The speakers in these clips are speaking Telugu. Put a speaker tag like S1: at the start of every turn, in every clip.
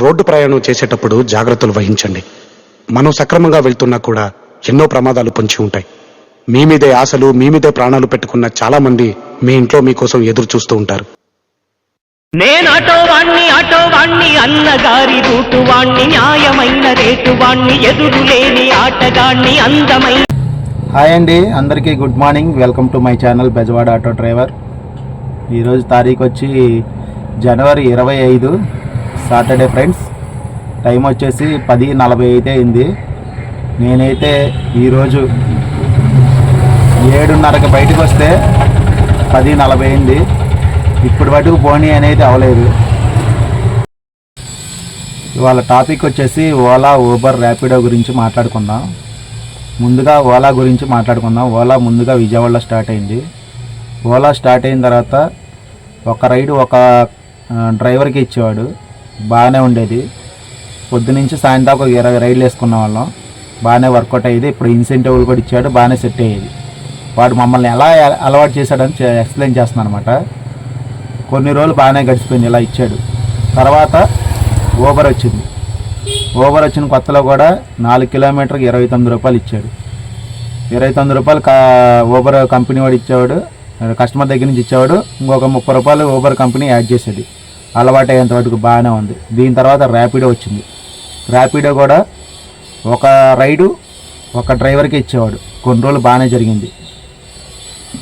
S1: రోడ్డు ప్రయాణం చేసేటప్పుడు జాగ్రత్తలు వహించండి. మనం సక్రమంగా వెళ్తున్నా కూడా ఎన్నో ప్రమాదాలు పొంచి ఉంటాయి. మీ మీదే ఆశలు మీ మీదే ప్రాణాలు పెట్టుకున్న చాలా మంది మీ ఇంట్లో మీకోసం ఎదురు చూస్తూ ఉంటారు.
S2: నేను వాణ్ణి ఆటో వాణ్ణి అన్నగారి రూటు వాణ్ణి న్యాయమైన రేటు వాణ్ణి ఎదురు లేని ఆటగాణ్ణి అందమైన
S3: హాయ్ అండి అందరికీ good morning. Welcome to my channel Bezawada auto driver. ఈరోజు తారీఖు వచ్చి జనవరి ఇరవై ఐదు. సాటర్డే ఫ్రెండ్స్ టైం వచ్చేసి పది నలభై అయితే అయింది. నేనైతే ఈరోజు ఏడున్నరకి బయటకు వస్తే పది నలభై అయింది. ఇప్పటి వరకు పోనీ అనేది అవ్వలేదు ఇవాళ టాపిక్ వచ్చేసి ఓలా ఊబర్ ర్యాపిడో గురించి మాట్లాడుకుందాం. ముందుగా ఓలా గురించి మాట్లాడుకుందాం. ఓలా ముందుగా విజయవాడలో స్టార్ట్ అయింది. ఓలా స్టార్ట్ అయిన తర్వాత ఒక రైడ్ ఒక డ్రైవర్కి ఇచ్చేవాడు. బాగానే ఉండేది. పొద్దు నుంచి సాయంత్రం ఒక ఇరవై రైడ్లు వేసుకున్న వాళ్ళం. బాగానే వర్కౌట్ అయ్యేది. ఇప్పుడు ఇన్సెంటివ్లు కూడా ఇచ్చాడు. బాగానే సెట్ అయ్యేది. వాడు మమ్మల్ని ఎలా అలవాటు చేశాడని ఎక్స్ప్లెయిన్ చేస్తున్నాను అనమాట కొన్ని రోజులు బాగానే గడిచిపోయింది. ఇలా ఇచ్చాడు. తర్వాత ఊబర్ వచ్చింది. ఓబర్ వచ్చిన కొత్తలో కూడా నాలుగు కిలోమీటర్కి ఇరవై తొమ్మిది రూపాయలు ఇచ్చాడు. ఇరవై తొమ్మిది రూపాయలు కా ఓబర్ కంపెనీ వాడు ఇచ్చేవాడు. కస్టమర్ దగ్గర నుంచి ఇచ్చేవాడు. ఇంకొక ముప్పై రూపాయలు ఓబర్ కంపెనీ యాడ్ చేసేది. అలవాటు అయ్యేంత వరకు బాగానే ఉంది. దీని తర్వాత ర్యాపిడో వచ్చింది. ర్యాపిడో కూడా ఒక రైడు ఒక డ్రైవర్కి ఇచ్చేవాడు. కొన్ని రోజులు బాగానే జరిగింది.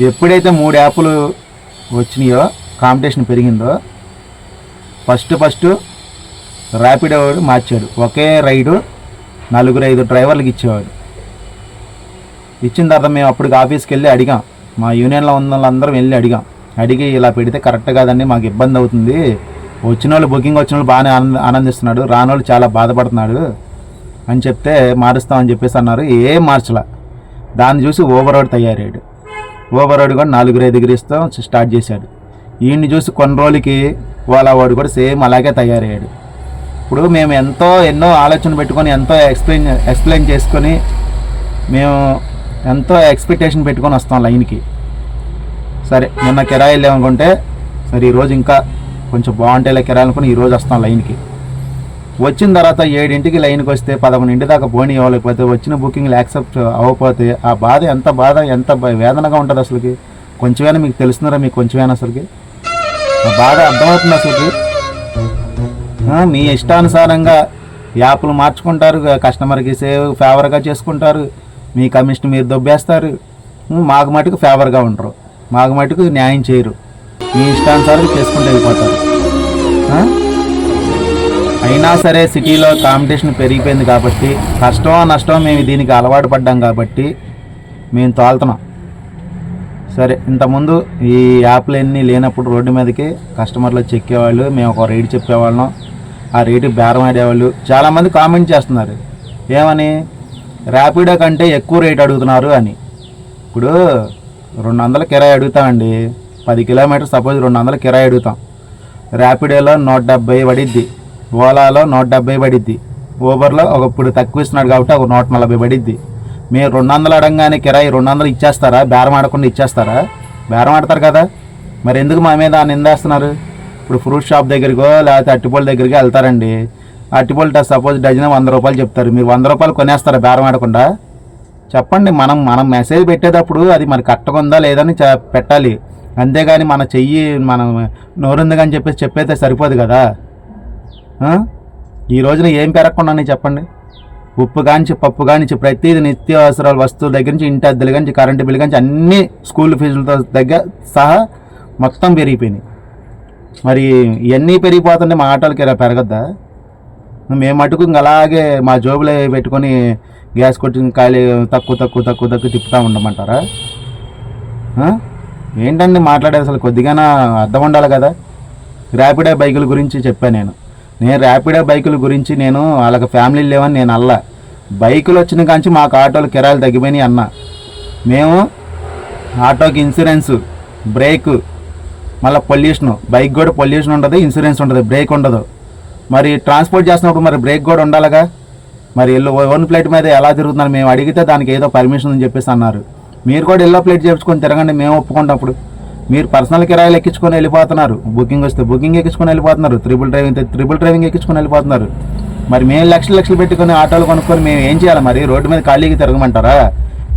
S3: ఎప్పుడైతే మూడు యాప్లు వచ్చినాయో కాంపిటీషన్ పెరిగిందో ఫస్ట్ ఫస్ట్ ర్యాపిడో వాడు మార్చాడు. ఒకే రైడు నలుగురు ఐదు డ్రైవర్లకు ఇచ్చేవాడు. ఇచ్చిన తర్వాత మేము అప్పటికి ఆఫీస్కి వెళ్ళి అడిగాం. మా యూనియన్లో ఉన్న వాళ్ళందరం వెళ్ళి అడిగాం. అడిగి ఇలా పెడితే కరెక్ట్ కాదండి మాకు ఇబ్బంది అవుతుంది. వచ్చిన వాళ్ళు బుకింగ్ వచ్చిన వాళ్ళు బాగానే ఆనంద ఆనందిస్తున్నాడు. రాని వాళ్ళు చాలా బాధపడుతున్నాడు. అని చెప్తే మారుస్తామని చెప్పేసి అన్నారు. ఏం మార్చలా? దాన్ని చూసి ఓవరోడ్ తయారయ్యాడు. ఓవరోడ్ కూడా నాలుగు ఐదుగురు ఇస్తాం స్టార్ట్ చేశాడు. ఈయన్ని చూసి కొన్ని రోజులకి వాళ్ళ వాడు కూడా సేమ్ అలాగే తయారయ్యాడు. ఇప్పుడు మేము ఎంతో ఎన్నో ఆలోచన పెట్టుకొని ఎంతో ఎక్స్ప్లెయిన్ ఎక్స్ప్లెయిన్ చేసుకొని మేము ఎంతో ఎక్స్పెక్టేషన్ పెట్టుకొని వస్తాం లైన్కి. సరే నిన్న కిరాయిలు లేవనుకుంటే సరే ఈరోజు ఇంకా కొంచెం బాగుంటే కిరాయిలు అనుకుని ఈరోజు వస్తాం లైన్కి. వచ్చిన తర్వాత ఏడింటికి లైన్కి వస్తే పదకొండింటి దాకా పోనీ ఇవ్వలేకపోతే వచ్చిన బుకింగ్లు యాక్సెప్ట్ అవ్వకపోతే ఆ బాధ ఎంత బాధ ఎంత వేదనగా ఉంటుంది అసలుకి. కొంచెమైనా మీకు తెలుస్తున్నారా మీకు కొంచెమైనా అసలుకి? ఆ బాధ అర్థమవుతుంది అసలుకి. మీ ఇష్టానుసారంగా యాప్లు మార్చుకుంటారు కస్టమర్కి సేవ్ ఫేవర్గా చేసుకుంటారు మీ కమిషన్ మీరు దొబ్బేస్తారు. మాకు మటుకు ఫేవర్గా ఉంటారు మాకు మటుకు న్యాయం చేయరు. మీ ఇష్టానుసారం చేసుకుంటూ వెళ్ళిపోతారు అయినా సరే సిటీలో కాంపిటీషన్ పెరిగిపోయింది కాబట్టి కష్టమో నష్టమో మేము దీనికి అలవాటు పడ్డాం కాబట్టి మేము తోలుతున్నాం. సరే ఇంతకుముందు ఈ యాప్లు అన్నీ లేనప్పుడు రోడ్డు మీదకి కస్టమర్లు చెక్కేవాళ్ళు మేము ఒక రేటు చెప్పేవాళ్ళం. ఆ రేటు బేరం ఆడేవాళ్ళు. చాలామంది కామెంట్ చేస్తున్నారు. ఏమని? ర్యాపిడో కంటే ఎక్కువ రేట్ అడుగుతున్నారు అని. ఇప్పుడు రెండు వందల కిరాయి అడుగుతామండి. పది కిలోమీటర్ సపోజ్ రెండు వందల కిరాయి అడుగుతాం. ర్యాపిడోలో నూట డెబ్బై పడిద్ది. ఓలాలో నూట డెబ్బై పడిద్ది. ఊబర్లో ఒక ఇప్పుడు తక్కువ ఇస్తున్నాడు కాబట్టి ఒక నూట నలభై పడిద్ది. మీరు రెండు వందలు అడగానే కిరాయి రెండు వందలు ఇచ్చేస్తారా? బేరం ఆడకుండా ఇచ్చేస్తారా? బేరం ఆడతారు కదా. మరి ఎందుకు మా మీద నిందేస్తున్నారు ఇప్పుడు ఫ్రూట్ షాప్ దగ్గరికో లేకపోతే అట్టిపొల దగ్గరికి వెళ్తారండి. అట్టిపొల సపోజ్ డజన్ వంద రూపాయలు చెప్తారు. మీరు వంద రూపాయలు కొనేస్తారా బేరం ఆడకుండా? చెప్పండి మనం మనం మెసేజ్ పెట్టేటప్పుడు అది మరి కరెక్ట్గా ఉందా లేదని చె- పెట్టాలి. అంతేగాని మన చెయ్యి మనం నోరుంది అని చెప్పేసి చెప్పైతే సరిపోదు కదా? ఈ రోజున ఏం పెరగకుండా చెప్పండి. ఉప్పు కానించి పప్పు కానించి ప్రతిదీ నిత్యావసరాల వస్తువుల దగ్గర నుంచి ఇంటి అద్దెల నుంచి కరెంటు బిల్లు కానించి అన్ని స్కూల్ ఫీజులతో దగ్గర సహా మొత్తం పెరిగిపోయినాయి. మరి ఇవన్నీ పెరిగిపోతుంటే మా ఆటోలకి ఇలా పెరగద్దా? మేము మటుకు ఇంకా అలాగే మా జోబులో పెట్టుకొని గ్యాస్ కొట్టిన ఖాళీ తక్కువ తక్కువ తక్కువ తక్కువ తిప్పుతూ ఉండమంటారా? ఏంటండి మాట్లాడేది? అసలు కొద్దిగానా అర్థం ఉండాలి కదా. ర్యాపిడో బైకుల గురించి చెప్పాను నేను. నేను ర్యాపిడో బైకుల గురించి నేను వాళ్ళకి ఫ్యామిలీ లేవని నేను అల్లా. బైకులు వచ్చిన కాంచి మాకు ఆటోలు కిరాయిలు తగ్గిపోయినాయి అన్న. మేము ఆటోకి ఇన్సూరెన్స్ బ్రేక్ మళ్ళీ పొల్యూషన్ బైక్ కూడా పొల్యూషన్ ఉండదు ఇన్సూరెన్స్ ఉండదు బ్రేక్ ఉండదు. మరి ట్రాన్స్పోర్ట్ చేస్తున్నప్పుడు మరి బ్రేక్ కూడా ఉండాలిగా? మరి ఓన్ ప్లేట్ మీద ఎలా తిరుగుతున్నారు? మేము అడిగితే దానికి ఏదో పర్మిషన్ అని చెప్పేసి అన్నారు. మీరు కూడా ఎల్లో ప్లేట్ చేయించుకొని తిరగండి మేము ఒప్పుకుంటాం అప్పుడు. మీరు పర్సనల్ కిరాయిలు ఎక్కించుకొని వెళ్ళిపోతున్నారు. బుకింగ్ వస్తే బుకింగ్ ఎక్కించుకొని వెళ్ళిపోతున్నారు. త్రిబుల్ డ్రైవింగ్ త్రిబుల్ డ్రైవింగ్ ఎక్కించుకొని వెళ్ళిపోతున్నారు. మరి మేము లక్షలు లక్షలు పెట్టుకొని ఆటోలు కొనుక్కొని మేము ఏం చేయాలి మరి? రోడ్డు మీద ఖాళీకి తిరగమంటారా?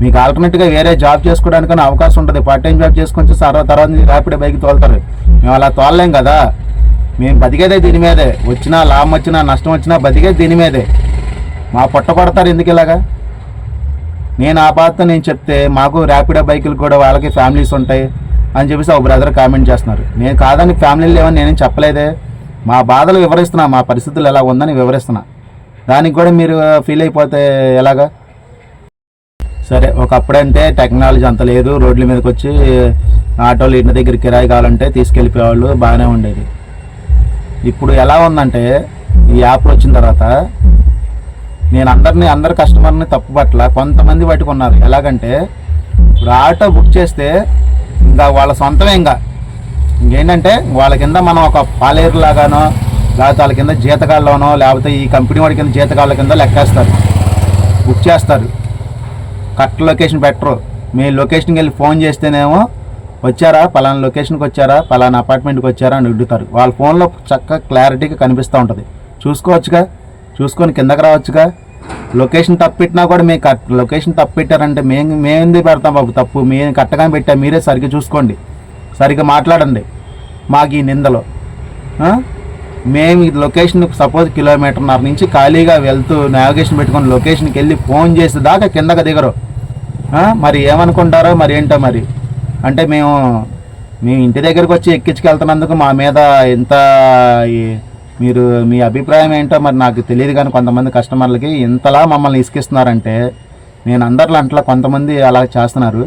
S3: మీకు ఆల్టర్నేట్గా వేరే జాబ్ చేసుకోవడానికి అవకాశం ఉంటుంది. పార్ట్ టైం జాబ్ చేసుకొని తర్వాత తర్వాత ర్యాపిడ్ బైక్ తోలుతారు. మేము అలా తోలలేం కదా. మేము బతికేదే దీని మీదే. వచ్చినా లాభం వచ్చినా నష్టం వచ్చినా బతికేది దీని మీదే. మా పొట్ట పడతారు ఎందుకు ఇలాగా? నేను ఆ బాధతో నేను చెప్తే మాకు ర్యాపిడో బైకులు కూడా వాళ్ళకి ఫ్యామిలీస్ ఉంటాయి అని చెప్పేసి ఒక బ్రదర్ కామెంట్ చేస్తున్నారు. నేను కాదని ఫ్యామిలీలు లేవని నేనేం చెప్పలేదే. మా బాధలు వివరిస్తున్నా మా పరిస్థితులు ఎలా ఉందని వివరిస్తున్నా. దానికి కూడా మీరు ఫీల్ అయిపోతే ఎలాగా? సరే ఒకప్పుడంటే టెక్నాలజీ అంత లేదు. రోడ్ల మీదకి వచ్చి ఆటోలు ఇంటి దగ్గర కిరాయి కావాలంటే తీసుకెళ్ళిపోయేవాళ్ళు బాగానే ఉండేది. ఇప్పుడు ఎలా ఉందంటే ఈ యాప్ వచ్చిన తర్వాత నేను అందరిని అందరు కస్టమర్ని తప్పు పట్ల కొంతమంది పట్టుకున్నారు. ఎలాగంటే ఇప్పుడు ఆటో బుక్ చేస్తే ఇంకా వాళ్ళ సొంతమే ఇంకా. ఇంకేంటంటే వాళ్ళ కింద మనం ఒక పాలేరు లాగానో లేకపోతే వాళ్ళ కింద జీతకాళ్ళలోనో లేకపోతే ఈ కంపెనీ వాడి కింద జీతకాళ్ళ కింద లెక్కేస్తారు. బుక్ చేస్తారు. కరెక్ట్ లొకేషన్ పెట్టరు. మీ లొకేషన్కి వెళ్ళి ఫోన్ చేస్తేనేమో వచ్చారా? పలానా లొకేషన్కి వచ్చారా? పలానా అపార్ట్మెంట్కి వచ్చారా? అని అడుగుతారు. వాళ్ళ ఫోన్లో చక్కగా క్లారిటీగా కనిపిస్తూ ఉంటుంది. చూసుకోవచ్చుగా? చూసుకొని కిందకి రావచ్చుగా. లొకేషన్ తప్పిట్టినా కూడా మీకు కట్ లొకేషన్ తప్పిట్టారంటే మేము మేము పెడతాం బాబు తప్పు? మేము కట్టగానే పెట్టా. మీరే సరిగ్గా చూసుకోండి. సరిగ్గా మాట్లాడండి. మాకు ఈ నిందలో. మేము ఈ లొకేషన్ సపోజ్ కిలోమీటర్న్నర నుంచి ఖాళీగా వెళ్తూ నావిగేషన్ పెట్టుకొని లొకేషన్కి వెళ్ళి ఫోన్ చేసి దాకా కిందకి దిగరు. మరి ఏమనుకుంటారో మరి ఏంటో మరి? అంటే మేము మేము ఇంటి దగ్గరికి వచ్చి ఎక్కించుకెళ్తున్నందుకు మా మీద ఎంత ఈ- మీరు మీ అభిప్రాయం ఏంటో మరి నాకు తెలియదు కానీ కొంతమంది కస్టమర్లకి ఇంతలా మమ్మల్ని ఇసుకిస్తున్నారంటే నేను అందరిలో అంట్లో కొంతమంది అలా చేస్తున్నారు.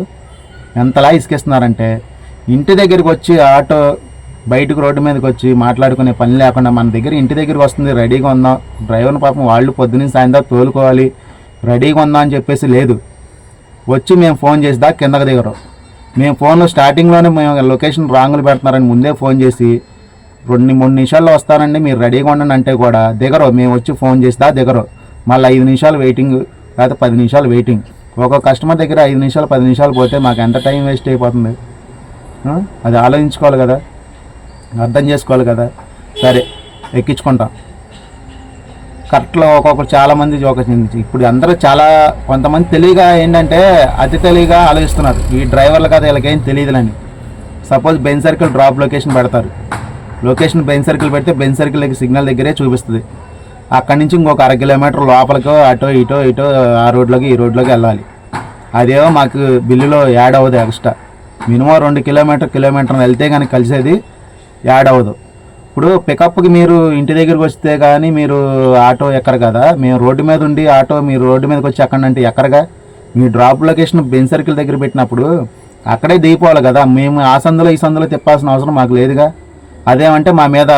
S3: ఎంతలా ఇసుకిస్తున్నారంటే ఇంటి దగ్గరికి వచ్చి ఆటో బయటకు రోడ్డు మీదకి వచ్చి మాట్లాడుకునే పని లేకుండా మన దగ్గర ఇంటి దగ్గరికి వస్తుంది రెడీగా ఉందాం. డ్రైవర్ పాపం వాళ్ళు పొద్దున్న సాయంత్రం తోలుకోవాలి రెడీగా ఉందాం అని చెప్పేసి లేదు. వచ్చి మేము ఫోన్ చేసి దాకా కిందకి దిగరు. మేము ఫోన్లో స్టార్టింగ్లోనే మేము లొకేషన్ రాంగులు పెడుతున్నారని ముందే ఫోన్ చేసి రెండు మూడు నిమిషాల్లో వస్తానండి మీరు రెడీగా ఉండండి అంటే కూడా. దిగరు మేము వచ్చి ఫోన్ చేస్తా దిగరు. మళ్ళీ ఐదు నిమిషాలు వెయిటింగ్ లేకపోతే పది నిమిషాలు వెయిటింగ్. ఒక్కొక్క కస్టమర్ దగ్గర ఐదు నిమిషాలు పది నిమిషాలు పోతే మాకు ఎంత టైం వేస్ట్ అయిపోతుంది? అది ఆలోచించుకోవాలి కదా. అర్థం చేసుకోవాలి కదా. సరే ఎక్కించుకుంటాం. కరెక్ట్లో ఒక్కొక్కరు చాలామంది ఒక ఇప్పుడు అందరూ చాలా కొంతమంది తెలివిగా ఏంటంటే అతి తెలివిగా ఆలోచిస్తున్నారు. ఈ డ్రైవర్లు కదా వీళ్ళకేం తెలియదులని suppose Benz Circle drop location పెడతారు. లొకేషన్ బెన్ సర్కిల్ పెడితే బెన్ సర్కిల్ సిగ్నల్ దగ్గరే చూపిస్తుంది. అక్కడి నుంచి ఇంకొక అర కిలోమీటర్ లోపలికో అటో ఇటో ఇటో ఆ రోడ్లోకి ఈ రోడ్లోకి వెళ్ళాలి. అదేమో మాకు బిల్లులో యాడ్ అవ్వదు ఎక్స్ట్రా. మినిమం రెండు కిలోమీటర్ కిలోమీటర్ వెళ్తే కానీ కలిసేది యాడ్ అవ్వదు. ఇప్పుడు పికప్కి మీరు ఇంటి దగ్గరికి వస్తే కానీ మీరు ఆటో ఎక్కరు కదా మేము రోడ్డు మీద ఉండి ఆటో మీరు రోడ్డు మీదకి వచ్చి ఎక్కండి అంటే ఎక్కరగా? మీ డ్రాప్ లొకేషన్ బెన్ సర్కిల్ దగ్గర పెట్టినప్పుడు అక్కడే దిగిపోవాలి కదా మేము ఆ సందులో ఈ సందులో తిప్పాల్సిన అవసరం మాకు లేదుగా? అదేమంటే మా మీద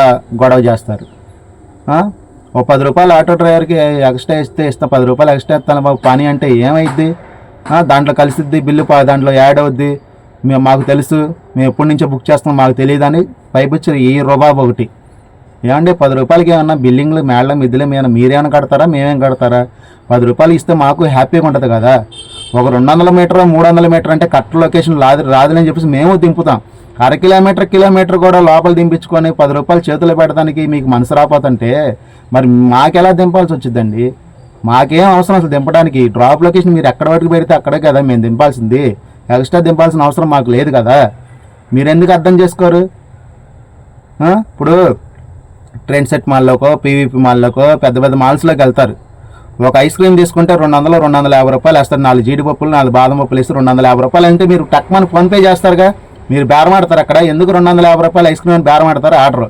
S3: గొడవ చేస్తారు. ఓ పది రూపాయలు ఆటో డ్రైవర్కి ఎక్స్ట్రా ఇస్తే ఇస్తా పది రూపాయలు ఎక్స్ట్రా ఇస్తాను బాబు పని అంటే ఏమైద్ది? దాంట్లో కలిసిద్ది బిల్లు పా- దాంట్లో యాడ్ అవుద్ది. మేము మాకు తెలుసు మేము ఎప్పటి నుంచో బుక్ చేస్తాం మాకు తెలియదని పైపుచ్చి ఈ రూబాబు ఒకటి. ఏమండి పది రూపాయలకి ఏమన్నా బిల్లింగ్లు మేళ్ళ మిద్దులు ఏమైనా మీరేమైనా కడతారా మేమేం కడతారా? పది రూపాయలు ఇస్తే మాకు హ్యాపీగా ఉంటుంది కదా. ఒక రెండు వందల మీటర్ మూడు వందల మీటర్ అంటే కరెక్ట్ లొకేషన్ రాదు రాదులని చెప్పేసి మేము దింపుతాం. అర కిలోమీటర్ కిలోమీటర్ కూడా లోపల దింపించుకొని పది రూపాయలు చేతులు పెట్టడానికి మీకు మనసు రాపోతుంటే మరి మాకెలా దింపాల్సి వచ్చిందండి మాకేం అవసరం అసలు దింపడానికి. డ్రాప్ లొకేషన్ మీరు ఎక్కడ వరకు పెడితే అక్కడే కదా మేము దింపాల్సింది. ఎక్స్ట్రా దింపాల్సిన అవసరం మాకు లేదు కదా. మీరు ఎందుకు అర్థం చేసుకోరు? ఇప్పుడు ట్రెండ్ సెట్ మాల్లోకో పీవీపీ మాల్లోకో పెద్ద పెద్ద మాల్స్లోకి వెళ్తారు. ఒక ఐస్ క్రీమ్ తీసుకుంటే రెండు వందలు రెండు వందల యాభై రూపాయలు వేస్తారు. నాలుగు జీడిపప్పులు నాలుగు బాదం పప్పులు వేసి రెండు వందల యాభై రూపాయలు అంటే మీరు టక్మని ఫోన్పే చేస్తారుగా? మీరు బేరమాడతారు అక్కడ. ఎందుకు రెండు వందల యాభై రూపాయలు ఐస్ క్రీమ్ అని బేరమాడతారు ఆర్డర్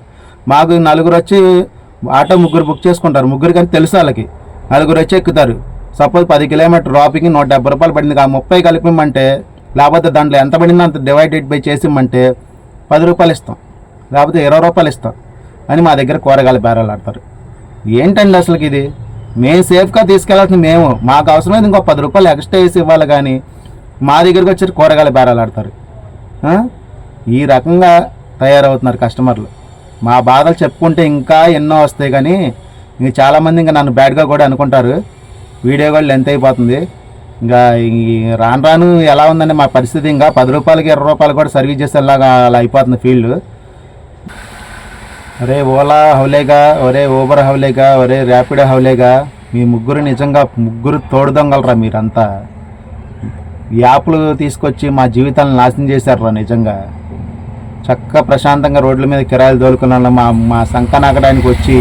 S3: మాకు నలుగురు వచ్చి ఆటో ముగ్గురు బుక్ చేసుకుంటారు. ముగ్గురు కానీ తెలుసు వాళ్ళకి. నలుగురు వచ్చి ఎక్కుతారు. సపోజ్ పది కిలోమీటర్ డ్రాపింగ్ నూట డెబ్బై రూపాయలు పడింది. ఆ ముప్పై కలిపిమంటే లేకపోతే దాంట్లో ఎంత పడిందో అంత డివైడెడ్ బై చేసిమ్మంటే పది రూపాయలు ఇస్తాం. లేకపోతే ఇరవై రూపాయలు ఇస్తాం. అని మా దగ్గర కూరగాయల బేరాలు ఆడతారు. ఏంటండి అసలుకి ఇది? మేము సేఫ్గా తీసుకెళ్ళాల్సింది మేము. మాకు అవసరమైంది ఇంకో పది రూపాయలు ఎక్స్ట్రా వేసి ఇవ్వాలి కానీ మా దగ్గరికి వచ్చి కూరగాయల బేరాలు ఆడతారు. ఈ రకంగా తయారవుతున్నారు కస్టమర్లు. మా బాధలు చెప్పుకుంటే ఇంకా ఎన్నో వస్తాయి కానీ ఇంక చాలామంది ఇంకా నన్ను బ్యాడ్గా కూడా అనుకుంటారు. వీడియో కూడా లెంత్ అయిపోతుంది. ఇంకా రాను రాను ఎలా ఉందండి మా పరిస్థితి? ఇంకా పది రూపాయలకి ఇరవై రూపాయలు కూడా సర్వీస్ చేసేలాగా అలా అయిపోతుంది ఫీల్డ్. అరే ఓలా హౌలేగా ఒరే ఊబర్ హౌలేగా ఒరే ర్యాపిడో హౌలేగా మీ ముగ్గురు నిజంగా ముగ్గురు తోడుదొంగలరా మీరంతా? యాప్లు తీసుకొచ్చి మా జీవితాలను నాశనం చేశారురా నిజంగా. చక్కగా ప్రశాంతంగా రోడ్ల మీద కిరాయిలు తోలుకున్న మా మా సంఖ నాకడానికి వచ్చి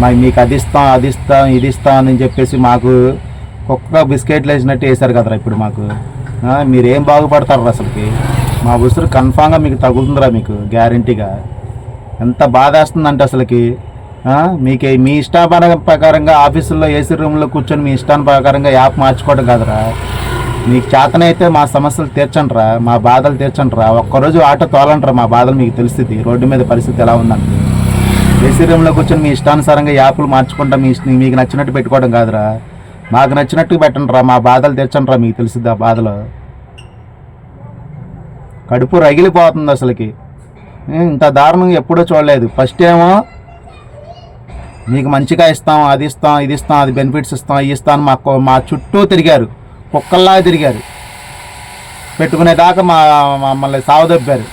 S3: మా మీకు అది ఇస్తాం అది ఇస్తాం ఇది ఇస్తాం అని చెప్పేసి మాకు కుక్క బిస్కెట్లు వేసినట్టు వేశారు కదరా ఇప్పుడు మాకు. మీరేం బాగుపడతారు అసలుకి? మా ఉసురు కన్ఫామ్గా మీకు తగులుతుందిరా మీకు గ్యారంటీగా. ఎంత బాధ వేస్తుందంటే అసలుకి మీకు మీ ఇష్టాపర ప్రకారంగా ఆఫీసుల్లో ఏసీ రూమ్లో కూర్చొని మీ ఇష్టాన్ని ప్రకారంగా యాప్ మార్చుకోవడం కాదురా. మీకు చేతనైతే మా సమస్యలు తీర్చండిరా మా బాధలు తీర్చండిరా. ఒక్కరోజు ఆటో తోలండిరా మా బాధలు మీకు తెలుస్తుంది. రోడ్డు మీద పరిస్థితి ఎలా ఉందంటే. ఏసీ రూమ్లో కూర్చొని మీ ఇష్టానుసారంగా యాప్లు మార్చుకుంటా మీ మీకు నచ్చినట్టు పెట్టుకోవడం కాదురా. మాకు నచ్చినట్టు పెట్టండిరా మా బాధలు తీర్చండిరా మీకు తెలుస్తుంది ఆ బాధలు. కడుపు రగిలిపోతుంది అసలుకి. ఇంత దారుణం ఎప్పుడూ చూడలేదు. ఫస్ట్ ఏమో మీకు మంచిగా ఇస్తాం అది ఇస్తాం ఇది ఇస్తాం అది బెనిఫిట్స్ ఇస్తాం ఇవి ఇస్తాను మాకు మా చుట్టూ తిరిగారు. కుక్కల్లా తిరిగారు. పెట్టుకునేదాకా మా మమ్మల్ని సావదొప్పారు.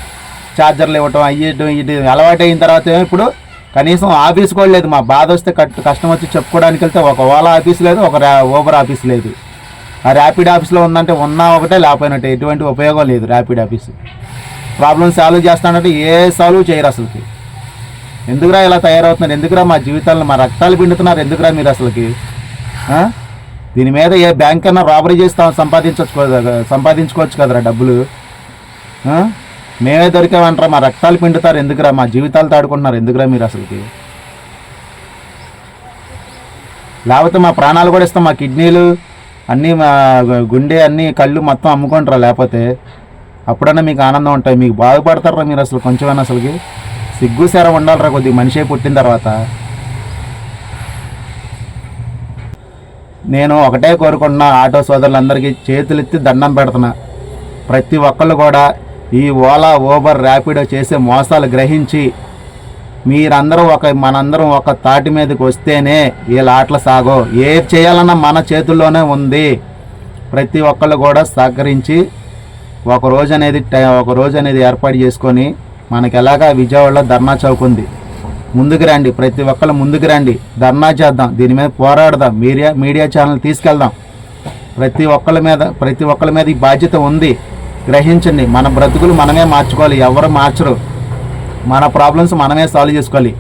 S3: ఛార్జర్లు ఇవ్వటం అయ్యటం ఇది అలవాటు అయిన తర్వాత ఇప్పుడు కనీసం ఆఫీస్ కూడా లేదు. మా బాధ వస్తే కట్ కష్టం వచ్చి చెప్పుకోవడానికి వెళ్తే ఒక ఓలా ఆఫీస్ లేదు ఒక ఊబర్ ఓబర్ ఆఫీస్ లేదు. ఆ ర్యాపిడ్ ఆఫీస్లో ఉందంటే ఉన్నా ఒకటే లేకపోయినట్టే ఎటువంటి ఉపయోగం లేదు ర్యాపిడ్ ఆఫీస్. ప్రాబ్లమ్ సాల్వ్ చేస్తానంటే ఏ సాల్వ్ చేయరు అసలుకి. ఎందుకురా ఇలా తయారవుతున్నారు? ఎందుకురా మా జీవితాలను మా రక్తాలు పిండుతున్నారు? ఎందుకురా మీరు అసలుకి? దీని మీద ఏ బ్యాంక్ అన్నా రాబరీ చేస్తాం సంపాదించవచ్చు సంపాదించుకోవచ్చు కదరా డబ్బులు. మేమే దొరికామంటారా మా రక్తాలు పిండుతారు. ఎందుకురా? మా జీవితాలు తాడుకుంటున్నారు. ఎందుకురా మీరు అసలుకి? లేకపోతే మా ప్రాణాలు కూడా ఇస్తాం. మా కిడ్నీలు అన్నీ మా గుండె అన్నీ కళ్ళు మొత్తం అమ్ముకుంటారా లేకపోతే. అప్పుడన్నా మీకు ఆనందం ఉంటాయి. మీకు బాధపడతారా మీరు అసలు కొంచెమైనా అసలుకి? సిగ్గు సేర ఉండాలిరా కొద్దిగా. మనిషి పుట్టిన తర్వాత. నేను ఒకటే కోరుకుంటున్నా ఆటో సోదరులందరికీ చేతులెత్తి దండం పెడుతున్నా. ప్రతి ఒక్కళ్ళు కూడా ఈ ఓలా ఓబర్ ర్యాపిడో చేసే మోసాలు గ్రహించి మీరందరూ ఒక మనందరం ఒక తాటి మీదకి వస్తేనే వీళ్ళ ఆటలు సాగో. ఏ చేయాలన్నా మన చేతుల్లోనే ఉంది. ప్రతి ఒక్కళ్ళు కూడా సహకరించి ఒక రోజు అనేది టై- ఒక రోజు అనేది ఏర్పాటు చేసుకొని మనకి ఎలాగా విజయవాడలో ధర్నా చౌక్ ఉంది. ముందుకు రండి. ప్రతి ఒక్కళ్ళు ముందుకు రండి. ధర్నా చేద్దాం. దీని మీద పోరాడదాం. మీడియా మీడియా ఛానల్ తీసుకెళ్దాం. ప్రతి ఒక్కళ్ళ మీద ప్రతి ఒక్కళ్ళ మీద ఈ బాధ్యత ఉంది. గ్రహించండి. మన బ్రతుకులు మనమే మార్చుకోవాలి. ఎవరు మార్చరు. మన ప్రాబ్లమ్స్ మనమే సాల్వ్ చేసుకోవాలి.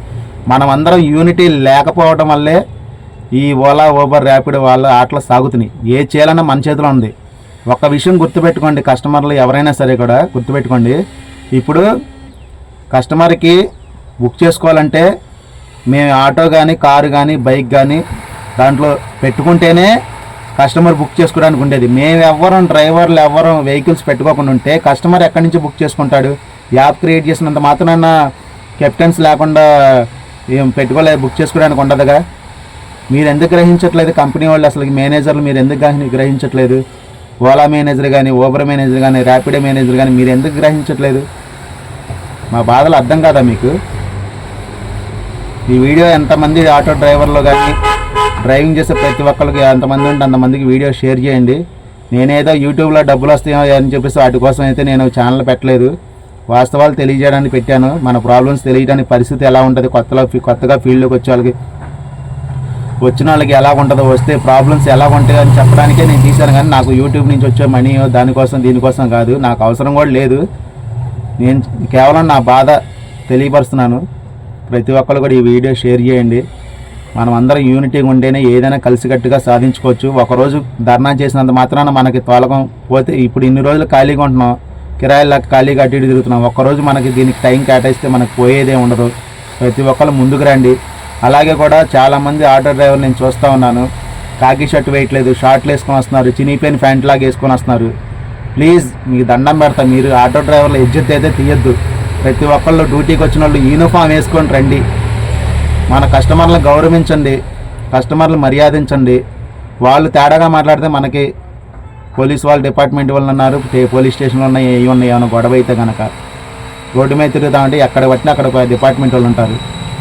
S3: మనం అందరం యూనిటీ లేకపోవడం వల్లే ఈ ఓలా ఓబర్ ర్యాపిడ్ వాళ్ళ ఆటలు సాగుతున్నాయి. ఏ చేయాలన్నా మన చేతిలో ఉంది. ఒక విషయం గుర్తుపెట్టుకోండి. కస్టమర్లు ఎవరైనా సరే కూడా గుర్తుపెట్టుకోండి. ఇప్పుడు కస్టమర్కి బుక్ చేసుకోవాలంటే మేము ఆటో కానీ కారు కానీ బైక్ కానీ దాంట్లో పెట్టుకుంటేనే కస్టమర్ బుక్ చేసుకోవడానికి ఉండేది. మేము ఎవ్వరం డ్రైవర్లు ఎవ్వరం వెహికల్స్ పెట్టుకోకుండా ఉంటే కస్టమర్ ఎక్కడి నుంచి బుక్ చేసుకుంటాడు? యాప్ క్రియేట్ చేసినంత మాత్రాన కెప్టెన్స్ లేకుండా ఏం పెట్టుకోలేదు బుక్ చేసుకోవడానికి ఉండదుగా. మీరు ఎందుకు గ్రహించట్లేదు? కంపెనీ వాళ్ళు అసలు మేనేజర్లు మీరు ఎందుకు గ్రహించట్లేదు? ఓలా మేనేజర్ కానీ ఓబర్ మేనేజర్ కానీ ర్యాపిడో మేనేజర్ కానీ మీరు ఎందుకు గ్రహించట్లేదు? మా బాధలు అర్థం కాదా మీకు? ఈ వీడియో ఎంతమంది ఆటో డ్రైవర్లు కానీ డ్రైవింగ్ చేసే ప్రతి ఒక్కరికి ఎంతమంది ఉంటే అంతమందికి వీడియో షేర్ చేయండి. నేనేదో యూట్యూబ్లో డబ్బులు వస్తాయో అని చెప్పేసి వాటి కోసం అయితే నేను ఛానల్ పెట్టలేదు. వాస్తవాలు తెలియజేయడానికి పెట్టాను. మన ప్రాబ్లమ్స్ తెలియడానికి పరిస్థితి ఎలా ఉంటుంది కొత్తలో కొత్తగా ఫీల్డ్లోకి వచ్చే వాళ్ళకి వచ్చిన వాళ్ళకి ఎలా ఉంటుందో వస్తే ప్రాబ్లమ్స్ ఎలా ఉంటాయో అని చెప్పడానికే నేను తీశాను. కానీ నాకు యూట్యూబ్ నుంచి వచ్చే మనీ దానికోసం దీనికోసం కాదు. నాకు అవసరం కూడా లేదు. నేను కేవలం నా బాధ తెలియపరుస్తున్నాను. ప్రతి ఒక్కరు కూడా ఈ వీడియో షేర్ చేయండి. మనం అందరం యూనిటీగా ఉంటేనే ఏదైనా కలిసికట్టుగా సాధించుకోవచ్చు. ఒకరోజు ధర్నా చేసినంత మాత్రాన మనకి తోలకం పోతే ఇప్పుడు ఇన్ని రోజులు ఖాళీగా ఉంటున్నాం. కిరాయిలకు ఖాళీగా అటు ఇటు తిరుగుతున్నాం. ఒక్కరోజు మనకి దీనికి టైం కేటాయిస్తే మనకు పోయేదే ఉండదు. ప్రతి ఒక్కరు ముందుకు రండి. అలాగే కూడా చాలామంది ఆటో డ్రైవర్ నేను చూస్తూ ఉన్నాను. కాకి షర్ట్ వేయట్లేదు షార్ట్లు వేసుకొని వస్తున్నారు చినిపోయిన ప్యాంట్ లాగా వేసుకొని వస్తున్నారు. ప్లీజ్ మీకు దండం పెడతా. మీరు ఆటో డ్రైవర్లు ఎజ్జత్ అయితే తీయద్దు. ప్రతి ఒక్కళ్ళు డ్యూటీకి వచ్చిన వాళ్ళు యూనిఫామ్ వేసుకొని రండి. మన కస్టమర్లను గౌరవించండి. కస్టమర్లు మర్యాదించండి. వాళ్ళు తేడాగా మాట్లాడితే మనకి పోలీస్ వాళ్ళ డిపార్ట్మెంట్ వాళ్ళు ఉన్నారు పోలీస్ స్టేషన్లో ఉన్నాయి ఏవి ఉన్నాయి ఏమైనా గొడవ అయితే కనుక రోడ్డు మీద తిరుగుతామంటే ఎక్కడ పట్టినా అక్కడ డిపార్ట్మెంట్ వాళ్ళు ఉంటారు.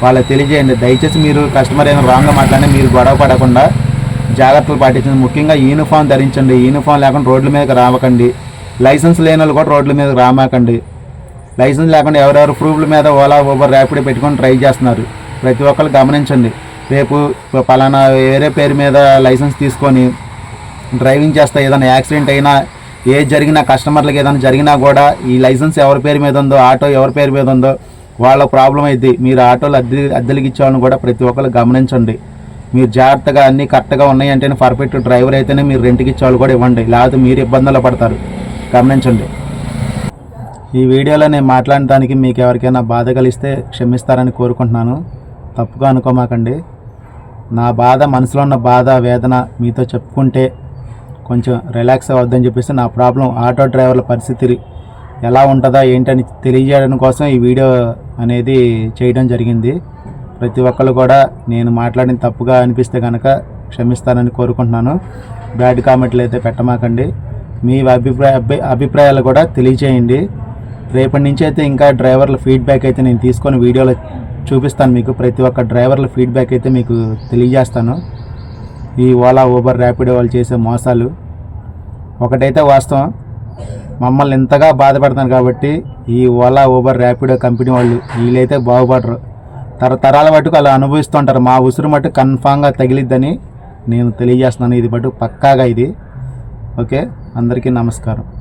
S3: వాళ్ళకి తెలియజేయండి. దయచేసి మీరు కస్టమర్ ఏమైనా రాంగ్గా మాట్లాడినా మీరు గొడవ పడకుండా జాగ్రత్తలు పాటించండి. ముఖ్యంగా యూనిఫామ్ ధరించండి. యూనిఫామ్ లేకుండా రోడ్ల మీదకి రావకండి. లైసెన్స్ లేని వాళ్ళు కూడా రోడ్ల మీదకి రామాకండి. లైసెన్స్ లేకుండా ఎవరెవరు ప్రూఫ్ల మీద ఓలా ఊబర్ ర్యాపిడ్ పెట్టుకొని ట్రై చేస్తున్నారు. ప్రతి ఒక్కరు గమనించండి. రేపు పలానా వేరే పేరు మీద లైసెన్స్ తీసుకొని డ్రైవింగ్ చేస్తే ఏదైనా యాక్సిడెంట్ అయినా ఏది జరిగినా కస్టమర్లకు ఏదైనా జరిగినా కూడా ఈ లైసెన్స్ ఎవరి పేరు మీద ఉందో ఆటో ఎవరి పేరు మీద ఉందో వాళ్ళ ప్రాబ్లం అయింది మీరు ఆటోలు అద్దె అద్దెలకి ఇచ్చేవాళ్ళని కూడా ప్రతి ఒక్కరు గమనించండి. మీరు జాగ్రత్తగా అన్నీ కరెక్ట్గా ఉన్నాయంటేనే పర్ఫెక్ట్ డ్రైవర్ అయితేనే మీరు రెంట్కి ఇచ్చేవాళ్ళు కూడా ఇవ్వండి. లేకపోతే మీరు ఇబ్బందులు పడతారు. గమనించండి. ఈ వీడియోలో నేను మాట్లాడటానికి మీకు ఎవరికైనా బాధ కలిస్తే క్షమిస్తారని కోరుకుంటున్నాను. తప్పుగా అనుకోమాకండి. నా బాధ మనసులో ఉన్న బాధ వేదన మీతో చెప్పుకుంటే కొంచెం రిలాక్స్ అవద్దని చెప్పేసి నా ప్రాబ్లం ఆటో డ్రైవర్ల పరిస్థితి ఎలా ఉంటుందా ఏంటని తెలియజేయడం కోసం ఈ వీడియో అనేది చేయడం జరిగింది. ప్రతి ఒక్కరు కూడా నేను మాట్లాడిన తప్పుగా అనిపిస్తే కనుక క్షమిస్తానని కోరుకుంటున్నాను. బ్యాడ్ కామెంట్లు అయితే పెట్టమాకండి. మీ అభిప్రాయ అభి- అభిప్రాయాలు కూడా తెలియచేయండి రేపటి నుంచి అయితే ఇంకా డ్రైవర్ల ఫీడ్బ్యాక్ అయితే నేను తీసుకొని వీడియోలో చూపిస్తాను మీకు. ప్రతి ఒక్క డ్రైవర్ల ఫీడ్బ్యాక్ అయితే మీకు తెలియజేస్తాను. ఈ ఓలా ఊబర్ ర్యాపిడో వాళ్ళు చేసే మోసాలు. ఒకటైతే వాస్తవం. మమ్మల్ని ఇంతగా బాధపడుతున్నారు కాబట్టి ఈ ఓలా ఊబర్ ర్యాపిడో కంపెనీ వాళ్ళు వీళ్ళైతే బాగుపడరు. తరతరాల మటుకు అలా అనుభవిస్తుంటారు మా ఉసురు మటు కన్ఫామ్గా తగిలిద్దని నేను తెలియజేస్తున్నాను. ఇది మటు పక్కాగా ఇది. ఓకే? అందరికీ నమస్కారం.